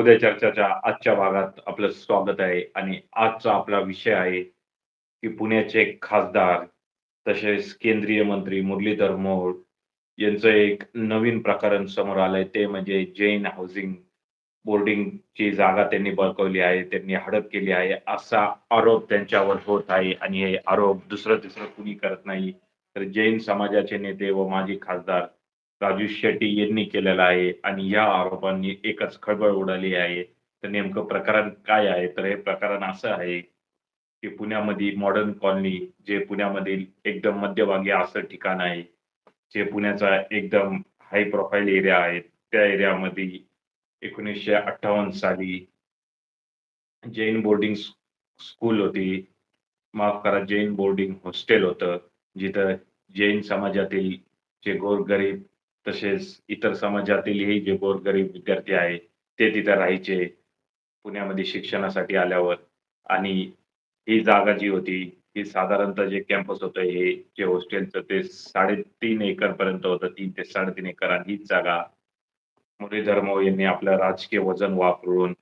उद्या चर्चाच्या आजच्या भागात आपलं स्वागत आहे आणि आजचा आपला विषय आहे की पुण्याचे खासदार तसेच केंद्रीय मंत्री मुरलीधर मोहोळ यांचं एक नवीन प्रकरण समोर आलंय. ते म्हणजे जैन हाऊसिंग बोर्डिंगची जागा त्यांनी बळकवली आहे त्यांनी हडप केली आहे. असा आरोप त्यांच्यावर होत आहे आणि हे आरोप दुसरं तिसरं कुणी करत नाही. तर जैन समाजाचे नेते व माजी खासदार राजू शेट्टी यांनी केलेला आहे आणि या आरोपांनी एकच खळबळ उडाली आहे. तर नेमकं प्रकरण काय आहे? तर हे प्रकरण असं आहे की पुण्यामध्ये मॉडर्न कॉलनी जे पुण्यामधील एकदम मध्यभागी असं ठिकाण आहे जे पुण्याचा एकदम हाय प्रोफाईल एरिया आहे त्या एरियामध्ये एकोणीसशे अठ्ठावन्न साली जैन बोर्डिंग स्कूल होती. माफ करा जैन बोर्डिंग हॉस्टेल होतं जिथं जैन समाजातील जे गोरगरीब तसेच इतर समाजातीलही जे गोरगरीब विद्यार्थी आहे ते तिथे राहायचे पुण्यामध्ये शिक्षणासाठी आल्यावर. आणि ही जागा जी होती ही साधारणतः जे कॅम्पस होतं हे जे हॉस्टेलचं ते साडेतीन एकर पर्यंत होतं तीन ते साडेतीन एकर. आणि हीच जागा मुरलीधर मोहोळ यांनी आपलं राजकीय वजन वापरून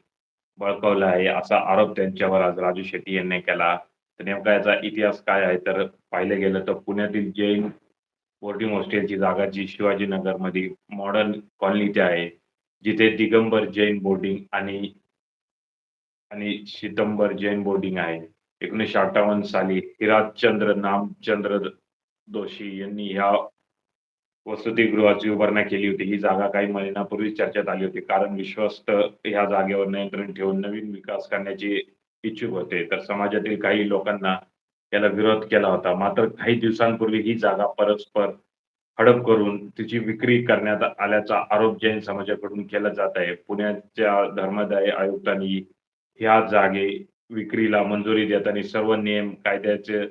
बळकावलं आहे असा आरोप त्यांच्यावर आज राजू शेट्टी यांनी केला. तर नेमका याचा इतिहास काय आहे? तर पाहिलं गेलं तर पुण्यातील जैन बोर्डिंग हॉस्टेलची जागा जी शिवाजीनगरमध्ये मॉडर्न कॉलनीच्या आहे जिथे दिगंबर जैन बोर्डिंग आणि आणि शितंबर जैन बोर्डिंग आहे. एकोणीसशे अठ्ठावन्न साली हिराजचंद्र नामचंद्र दोषी यांनी ह्या वसतिगृहाची उभारणी केली होती. ही जागा काही महिन्यापूर्वी चर्चेत आली होती. कारण विश्वस्त ह्या जागेवर नियंत्रण ठेवून नवीन विकास करण्याची इच्छुक होते. तर समाजातील काही लोकांना याला विरोध केला होता. मात्र काही दिवसांपूर्वी ही जागा परस्पर हडप करून तिची विक्री करण्यात आल्याचा आरोप जैन समाजाकडून केला जात आहे. पुण्याच्या धर्मदाय आयुक्तांनी ह्या जागे विक्रीला मंजुरी देताना सर्व नियम कायद्याचे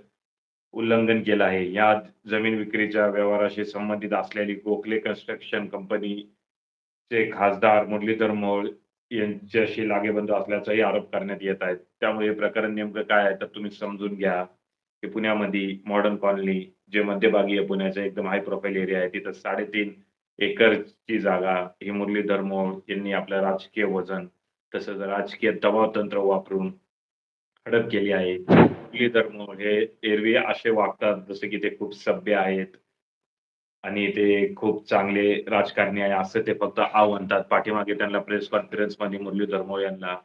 उल्लंघन केलं आहे. या जमीन विक्रीच्या व्यवहाराशी संबंधित असलेली गोखले कन्स्ट्रक्शन कंपनीचे खासदार मुरलीधर मोहोळ यांच्याशी लागेबंद असल्याचाही आरोप करण्यात येत आहेत त्यामुळे हे प्रकरण नेमकं काय आहे तर तुम्ही समजून घ्या. की पुण्यामध्ये मॉडर्न कॉलनी जे मध्यभागी आहे पुण्याचा एकदम हाय प्रोफाईल एरिया आहे तिथं साडेतीन एकरची जागा हे मुरलीधर मोहोळ यांनी आपलं राजकीय वजन तसंच राजकीय दबाव तंत्र वापरून हडप केली आहे. मुरलीधर मोहोळ हे एरवी असे वागतात जसे की ते खूप सभ्य आहेत आणि ते खूप चांगले राजकारणी आहे असं ते फक्त आव म्हणतात पाठीमागे त्यांना प्रेस कॉन्फरन्समध्ये मुरलीधर मोहोळ यांना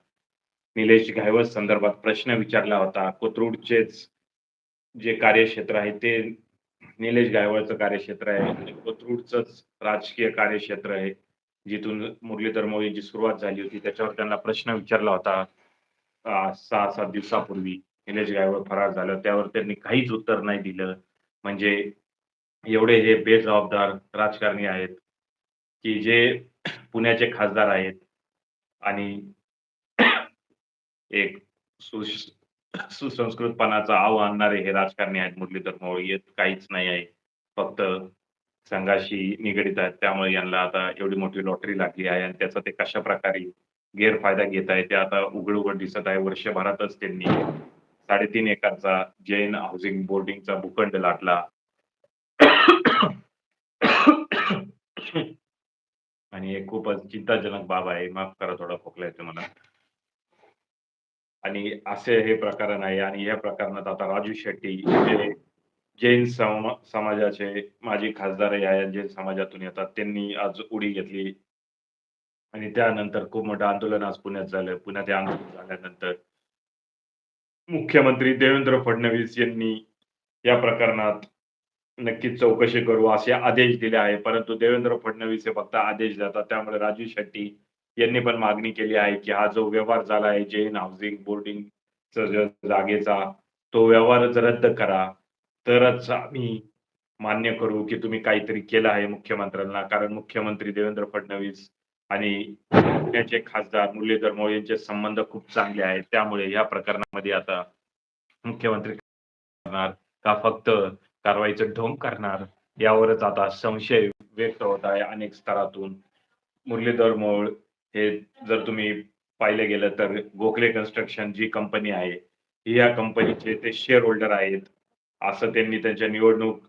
निलेश घायवस संदर्भात प्रश्न विचारला होता. कोथरूडचेच जे कार्यक्षेत्र आहे ते निलेश गायवळचं कार्यक्षेत्र आहे आणि कोथरूडचंच राजकीय कार्यक्षेत्र आहे जिथून मुरलीधर मोहोळ सुरुवात झाली होती. त्याच्यावर त्यांना प्रश्न विचारला होता. सहा सात दिवसापूर्वी निलेश गायवळ फरार झालं. त्यावर त्यांनी काहीच उत्तर नाही दिलं. म्हणजे एवढे हे बेजबाबदार राजकारणी आहेत की जे पुण्याचे खासदार आहेत आणि एक सुश सुसंस्कृतपणाचा आव आणणारे हे राजकारणी आहेत. मुरलीधर मोहोळ येत काहीच नाही आहे. फक्त संघाशी निगडीत आहेत. त्यामुळे यांना आता एवढी मोठी लॉटरी लागली आहे. आणि त्याचा ते कशा प्रकारे गैरफायदा घेत आहे ते आता उघड उघड दिसत आहे. वर्षभरातच त्यांनी साडेतीन एकरचा जैन हाऊसिंग बोर्डिंगचा भूखंड लाटला. आणि हे खूपच चिंताजनक बाब आहे. माफ करा थोडा खोकला येतो मला. आणि असे हे प्रकरण आहे. आणि या प्रकरणात आता राजू शेट्टी जे जैन सम समाजाचे माजी खासदार या जैन समाजातून येतात. त्यांनी आज उडी घेतली. आणि त्यानंतर खूप मोठं आंदोलन आज पुण्यात झालं. पुण्यात हे आंदोलन झाल्यानंतर मुख्यमंत्री देवेंद्र फडणवीस यांनी या प्रकरणात नक्कीच चौकशी करू असे आदेश दिले आहे. परंतु देवेंद्र फडणवीस हे फक्त आदेश देतात. त्यामुळे राजू शेट्टी यांनी पण मागणी केली आहे की हा जो व्यवहार झाला आहे जैन हाऊसिंग बोर्डिंग जागेचा तो व्यवहारच रद्द करा तरच आम्ही मान्य करू की तुम्ही काहीतरी केलं आहे मुख्यमंत्र्यांना. कारण मुख्यमंत्री देवेंद्र फडणवीस आणि पुण्याचे खासदार मुरलीधर मोळे यांचे संबंध खूप चांगले आहेत. त्यामुळे या प्रकरणामध्ये आता मुख्यमंत्री करणार का फक्त कारवाईचं ढोंग करणार यावरच आता संशय व्यक्त होत आहे अनेक स्तरातून. मुरलीधर मोळ हे जर तुम्ही पाहिलं गेलं तर गोखले कन्स्ट्रक्शन जी कंपनी आहे ही या कंपनीचे ते शेअर होल्डर आहेत. असं त्यांनी त्यांच्या निवडणूक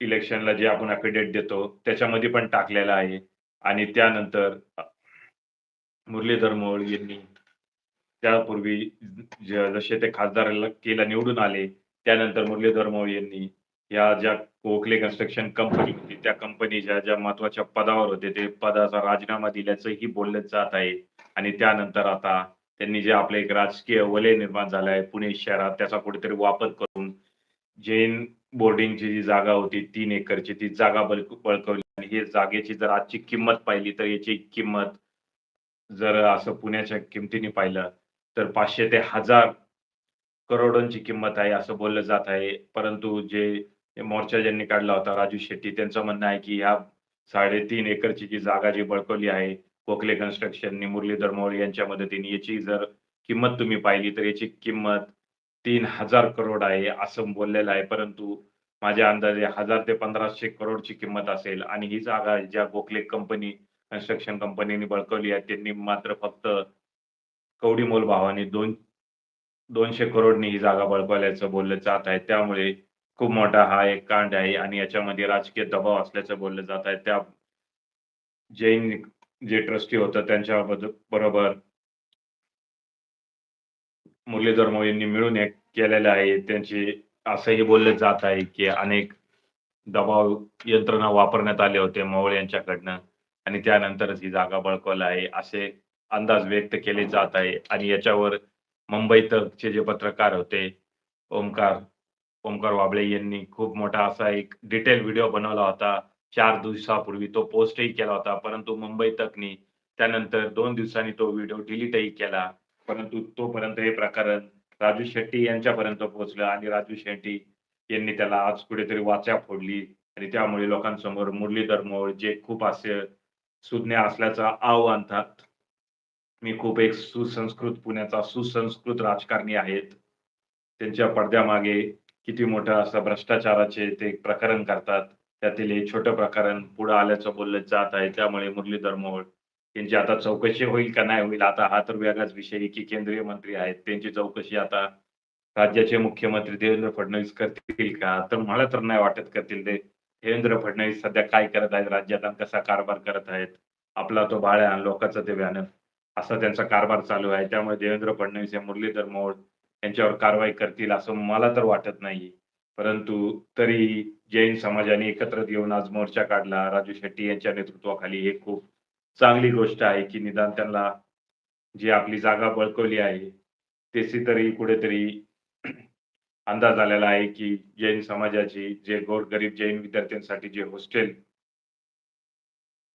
इलेक्शनला जे आपण अफिडेट देतो त्याच्यामध्ये पण टाकलेलं आहे. आणि त्यानंतर मुरलीधर मोहोळ यांनी त्यापूर्वी जसे ते खासदार केला निवडून आले त्यानंतर मुरलीधर मोहोळ यांनी या ज्या कोकले कन्स्ट्रक्शन कंपनी होती त्या कंपनीच्या ज्या महत्त्वाच्या पदावर होते ते पदाचा राजीनामा दिल्याचंही बोललं जात आहे. आणि त्यानंतर आता त्यांनी जे आपलं एक राजकीय वलय निर्माण झालं आहे पुणे शहरात त्याचा कुठेतरी वापर करून जैन बोर्डिंगची जी जागा होती तीन एकरची ती जागा बळ बळकवली. आणि हे जागेची जर आजची किंमत पाहिली तर याची किंमत जर असं पुण्याच्या किमतीने पाहिलं तर पाचशे ते हजार करोडोंची किंमत आहे असं बोललं जात आहे. परंतु जे मोर्चा ज्यांनी काढला होता राजू शेट्टी त्यांचं म्हणणं आहे की ह्या साडेतीन एकरची जी जागा जी बळकवली आहे कोकले कन्स्ट्रक्शन मुरलीधर मोळ यांच्या मदतीने याची जर किंमत तुम्ही पाहिली तर याची किंमत तीन हजार करोड आहे असं बोललेलं आहे. परंतु माझ्या अंदाजे हजार ते पंधराशे करोडची किंमत असेल आणि ही जागा ज्या गोखले कंपनी कन्स्ट्रक्शन कंपनीने बळकवली आहे त्यांनी मात्र फक्त कवडी मोल भावाने दोन दोनशे करोडनी ही जागा बळकवल्याचं बोललं जात आहे. त्यामुळे खूप मोठा हा एक कांड आहे आणि याच्यामध्ये राजकीय दबाव असल्याचं बोललं जात आहे. त्या जैन जे ट्रस्टी होतं त्यांच्या बरोबर मुरलीधर मोहोळ मिळून एक केलेलं आहे. त्यांची असंही बोललं जात आहे की अनेक दबाव यंत्रणा वापरण्यात आले होते मोहोळ यांच्याकडनं आणि त्यानंतरच ही जागा बळकवला आहे असे अंदाज व्यक्त केले जात आहे. आणि याच्यावर मुंबईतचे जे पत्रकार होते ओमकार ओमकार वाबळे यांनी खूप मोठा असा एक डिटेल व्हिडिओ बनवला होता. चार दिवसापूर्वी तो पोस्टही केला होता. परंतु मुंबई तकनी त्यानंतर दोन दिवसांनी तो व्हिडिओ डिलीटही केला. परंतु तोपर्यंत हे प्रकरण राजू शेट्टी यांच्यापर्यंत पोहोचलं आणि राजू शेट्टी यांनी त्याला आज कुठेतरी वाचा फोडली आणि त्यामुळे लोकांसमोर मुरलीधर मोहोळ जे खूप असे सुज्ञ असल्याचा आव आणतात मी खूप एक सुसंस्कृत पुण्याचा सुसंस्कृत राजकारणी आहेत. त्यांच्या पडद्यामागे किती मोठं असं भ्रष्टाचाराचे ते प्रकरण करतात. त्यातील हे छोटं प्रकरण पुढे आल्याचं बोललं जात आहे. त्यामुळे मुरलीधर मोहोळ यांची आता चौकशी होईल का नाही होईल? आता हा तर वेगळाच विषय की केंद्रीय मंत्री आहेत. त्यांची चौकशी आता राज्याचे मुख्यमंत्री देवेंद्र फडणवीस करतील का? तर मला तर नाही वाटत करतील. ते देवेंद्र फडणवीस सध्या काय करत आहेत? राज्यात आणि कसा कारभार करत आहेत? आपला तो बाळ्या आणि लोकांचं ते व्यानं असा त्यांचा कारभार चालू आहे. त्यामुळे देवेंद्र फडणवीस हे मुरलीधर मोहोळ यांच्यावर कारवाई करतील असं मला तर वाटत नाही परंतु तरी जैन समाजाने एकत्र येऊन आज मोर्चा काढला. राजू शेट्टी यांच्या नेतृत्वाखाली हे खूप चांगली गोष्ट आहे की निदान त्यांना जी आपली जागा बळकवली आहे त्याची तरी कुठेतरी अंदाज आलेला आहे की जैन समाजाची जे गोरगरीब जैन विद्यार्थ्यांसाठी जे हॉस्टेल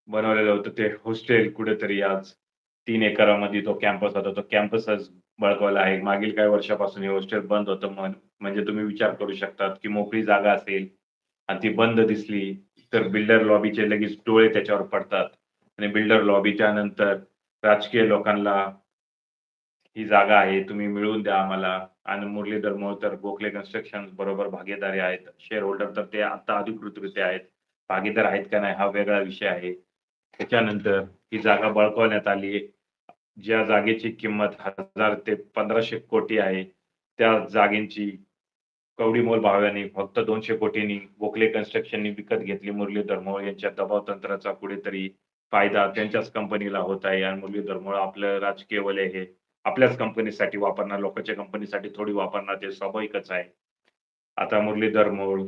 बनवलेलं होतं ते हॉस्टेल कुठेतरी आज तीन एकरामध्ये तो कॅम्पस होता. तो कॅम्पसच बळकवला आहे. मागील काही वर्षापासून हे हॉस्टेल बंद होतं म्हणजे तुम्ही विचार करू शकतात की मोकळी जागा असेल आणि ती बंद दिसली तर बिल्डर लॉबीचे लगेच डोळे त्याच्यावर पडतात. आणि बिल्डर लॉबीच्या नंतर राजकीय लोकांना ही जागा आहे तुम्ही मिळवून द्या आम्हाला. आणि मुरलीधर मोहोळ तर गोखले कन्स्ट्रक्शन बरोबर भागीदारी आहेत. शेअर होल्डर तर ते आता अधिकृतरित्या आहेत. भागीदार आहेत का नाही हा वेगळा विषय आहे. त्याच्यानंतर ही जागा बळकवण्यात आली ज्या जागेची किंमत हजार ते पंधराशे कोटी आहे त्या जागेची कवडी मोल भाव्याने फक्त दोनशे कोटींनी गोखले कन्स्ट्रक्शननी विकत घेतली. मुरलीधर मोहोळ यांच्या दबाव तंत्राचा कुठेतरी फायदा त्यांच्याच कंपनीला होत आहे आणि मुरलीधर मोहोळ आपलं राजकीय वलय हे आपल्याच कंपनीसाठी वापरणार लोकांच्या कंपनीसाठी थोडी वापरणार ते स्वाभाविकच आहे. आता मुरलीधर मोहोळ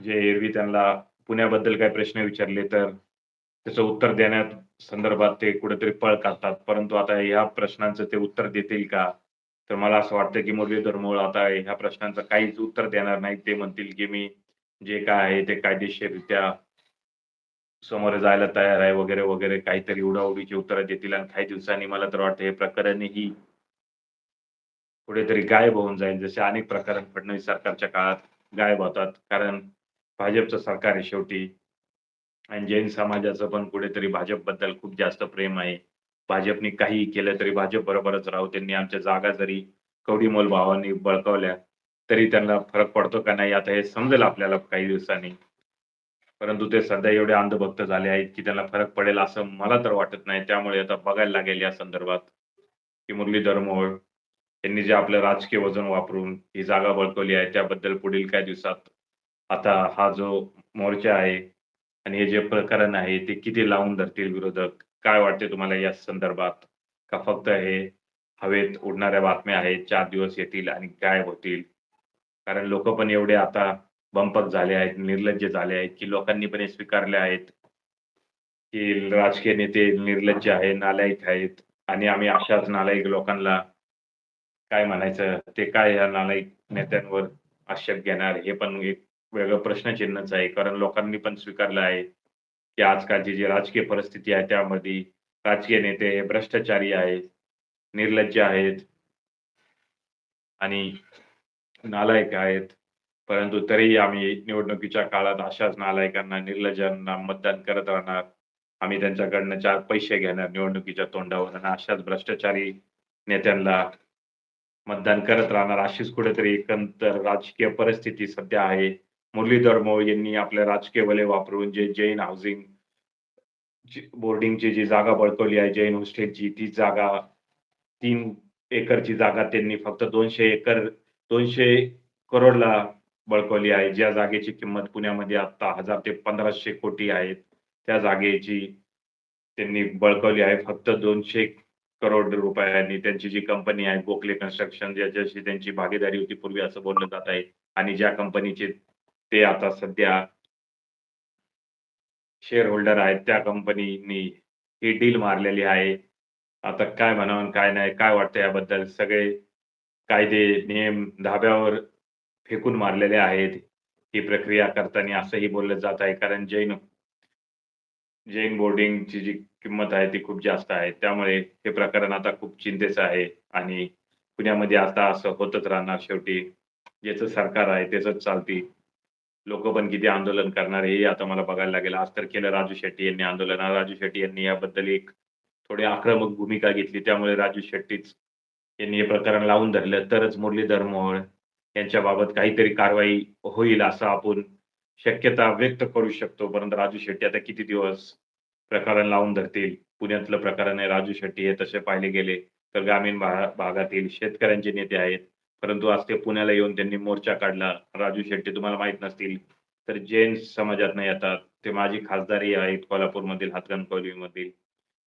जे एरवी त्यांना पुण्याबद्दल काही प्रश्न विचारले तर त्याचं उत्तर देण्यात संदर्भात ते कुठेतरी पळ काढतात. परंतु आता ह्या प्रश्नांचं ते उत्तर देतील का? तर मला असं वाटतं की मुरलीधर मोळ आता ह्या प्रश्नांचं काहीच उत्तर देणार नाही ते म्हणतील की मी जे काय आहे ते कायदेशीररित्या समोर जायला तयार आहे वगैरे वगैरे काहीतरी उडाउडीची उत्तरं देतील आणि काही दिवसांनी मला तर वाटतं हे प्रकरणही कुठेतरी गायब होऊन जाईल. जसे अनेक प्रकरण फडणवीस सरकारच्या काळात गायब होतात. कारण भाजपचं सरकार आहे शेवटी. आणि जैन समाजाचं पण कुठेतरी भाजपबद्दल खूप जास्त प्रेम आहे. भाजपने काही केलं तरी भाजप बरोबरच राहू. त्यांनी आमच्या जागा जरी कवडीमोल भावांनी बळकावल्या तरी त्यांना फरक पडतो का नाही आता हे समजेल आपल्याला काही दिवसांनी. परंतु ते सध्या एवढे अंधभक्त झाले आहेत की त्यांना फरक पडेल असं मला तर वाटत नाही. त्यामुळे आता बघायला लागेल या संदर्भात की मुरलीधर मोहोळ यांनी जे आपलं राजकीय वजन वापरून ही जागा बळकवली आहे त्याबद्दल पुढील काही दिवसात आता हा जो मोर्चा आहे आणि हे जे प्रकरण आहे ते किती लावून धरतील विरोधक? काय वाटते तुम्हाला या संदर्भात? का फक्त हे हवेत उडणाऱ्या बातम्या आहेत, चार दिवस येतील आणि काय होतील? कारण लोक पण एवढे आता बंपक झाले आहेत, निर्लज्ज झाले आहेत, की लोकांनी पण हे स्वीकारले आहेत, की राजकीय नेते निर्लज्ज आहे, नालायक आहेत. आणि आम्ही अशाच नालायक लोकांना काय म्हणायचं, ते काय या नालायक नेत्यांवर आक्षेप घेणार? हे पण एक वेगळं प्रश्नचिन्हच आहे. कारण लोकांनी पण स्वीकारलं आहे, की आजकालची जी राजकीय परिस्थिती आहे त्यामध्ये राजकीय नेते हे भ्रष्टाचारी आहेत, निर्लज्ज आहेत आणि नालायक आहेत. परंतु तरीही आम्ही निवडणुकीच्या काळात अशाच नालायकांना, निर्लज्जांना मतदान करत राहणार. आम्ही त्यांच्याकडनं चार पैसे घेणार निवडणुकीच्या तोंडावर आणि अशाच भ्रष्टाचारी नेत्यांना मतदान करत राहणार. अशीच कुठेतरी एकंदर राजकीय परिस्थिती सध्या आहे. मुरलीधर मोहोळ यांनी आपले राजकीय वले वापरून जे जैन हाऊसिंग बोर्डिंगची जी जागा बळकवली आहे, जैन होस्टेलची ती जागा तीन एकरची जागा त्यांनी फक्त दोनशे एकर दोनशे करोडला बळकवली आहे. ज्या जागेची किंमत पुण्यामध्ये आता हजार ते पंधराशे कोटी आहे. त्या जागेची त्यांनी बळकवली आहे फक्त दोनशे करोड रुपयांनी. त्यांची जी कंपनी आहे गोखले कन्स्ट्रक्शन ज्याच्याशी त्यांची भागीदारी होती पूर्वी असं बोललं जात आहे आणि ज्या कंपनीचे ते आता सध्या शेअर होल्डर आहेत त्या कंपनीनी ही डील मारलेली आहे. आता काय म्हणावं काय नाही, काय वाटतं याबद्दल? सगळे कायदे, नियम धाब्यावर फेकून मारलेले आहेत. ही प्रक्रिया करताना असंही बोललं जात आहे कारण जैन जैन बोर्डिंगची जी किंमत आहे ती खूप जास्त आहे. त्यामुळे हे प्रकरण आता खूप चिंतेचं आहे आणि पुण्यामध्ये आता असं होतच राहणार शेवटी. ज्याचं सरकार आहे त्याच चालती लोक पण किती आंदोलन करणार हे आता मला बघायला लागेल. आज तर केलं राजू शेट्टी यांनी आंदोलन. राजू शेट्टी यांनी याबद्दल एक थोडी आक्रमक भूमिका घेतली. त्यामुळे राजू शेट्टीच यांनी हे प्रकरण लावून धरलं तरच मुरलीधर मोहोळ यांच्याबाबत काहीतरी कारवाई होईल असं आपण शक्यता व्यक्त करू शकतो. परंतु राजू शेट्टी आता किती दिवस प्रकरण लावून धरतील? पुण्यातलं प्रकरण आहे राजू शेट्टी हे तसे पाहिले गेले तर ग्रामीण भागातील शेतकऱ्यांचे नेते आहेत. परंतु आज ते पुण्याला येऊन त्यांनी मोर्चा काढला. राजू शेट्टी तुम्हाला माहीत नसतील तर जैन समाजातनं येतात. ते माझी खासदारही आहेत कोल्हापूरमधील, हातकणंगलेमधील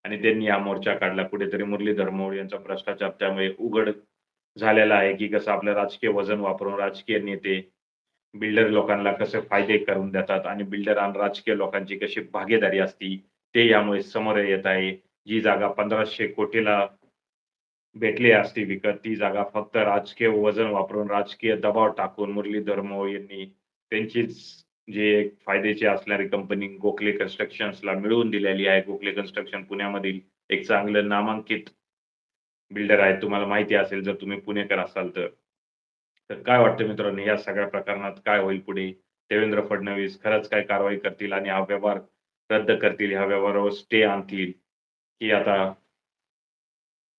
आणि त्यांनी हा मोर्चा काढला. कुठेतरी मुरलीधर मोहोळ यांचा भ्रष्टाचार त्यामुळे उघड झालेला आहे, की कसं आपलं राजकीय वजन वापरून राजकीय नेते बिल्डर लोकांना कसे फायदे करून देतात आणि बिल्डर आणि राजकीय लोकांची कशी भागीदारी असती ते यामुळे समोर येत आहे. जी जागा पंधराशे कोटीला भेटली असती विकत, ती जागा फक्त राजकीय वजन वापरून, राजकीय दबाव टाकून मुरलीधर मोहोळ यांनी त्यांचीच जे एक फायद्याची असणारी कंपनी गोखले कन्स्ट्रक्शन्सला मिळवून दिलेली आहे. गोखले कन्स्ट्रक्शन पुण्यामधील एक चांगलं नामांकित बिल्डर आहे. तुम्हाला माहिती असेल जर तुम्ही पुणेकर असाल तर. तर काय वाटतं मित्रांनो या सगळ्या प्रकरणात काय होईल पुढे? देवेंद्र फडणवीस खरंच काय कारवाई करतील आणि हा व्यवहार रद्द करतील, ह्या व्यवहारावर स्टे आणतील, की आता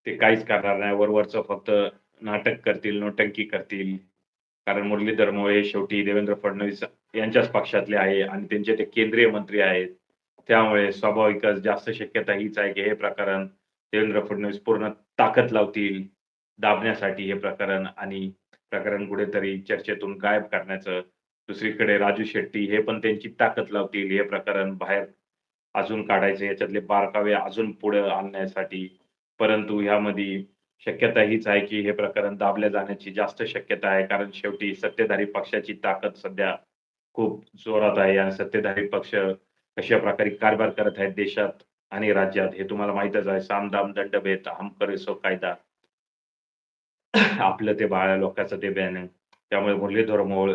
ते काहीच करणार नाही. वरवरचं फक्त नाटक करतील, नोटंकी करतील. कारण मुरलीधर मोळे हे शेवटी देवेंद्र फडणवीस यांच्याच पक्षातले आहे आणि त्यांचे ते केंद्रीय मंत्री आहेत. त्यामुळे स्वाभाविकच जास्त शक्यता हीच आहे, की हे प्रकरण देवेंद्र फडणवीस पूर्ण ताकद लावतील दाबण्यासाठी हे प्रकरण आणि प्रकरण कुठेतरी चर्चेतून गायब करण्याचं. दुसरीकडे राजू शेट्टी हे पण त्यांची ताकद लावतील हे प्रकरण बाहेर अजून काढायचं, याच्यातले बारकावे अजून पुढे आणण्यासाठी. परंतु ह्यामध्ये शक्यता हीच आहे, की हे प्रकरण दाबल्या जाण्याची जास्त शक्यता आहे. कारण शेवटी सत्तेधारी पक्षाची ताकद सध्या खूप जोरात आहे आणि सत्तेधारी पक्ष कशा प्रकारे कारभार करत आहेत देशात आणि राज्यात हे तुम्हाला माहितच आहे. सामदाम दंडभेद, हम करेसो कायदा. आपलं ते बाळ्या लोकांचं ते बॅन त्यामुळे मुरलीधर मोळ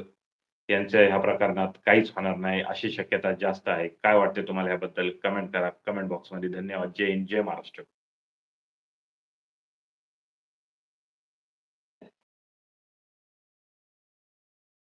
यांच्या ह्या प्रकरणात काहीच होणार नाही अशी शक्यता जास्त आहे. काय वाटते तुम्हाला याबद्दल? कमेंट करा कमेंट बॉक्समध्ये. धन्यवाद. जय हिंद, जय महाराष्ट्र.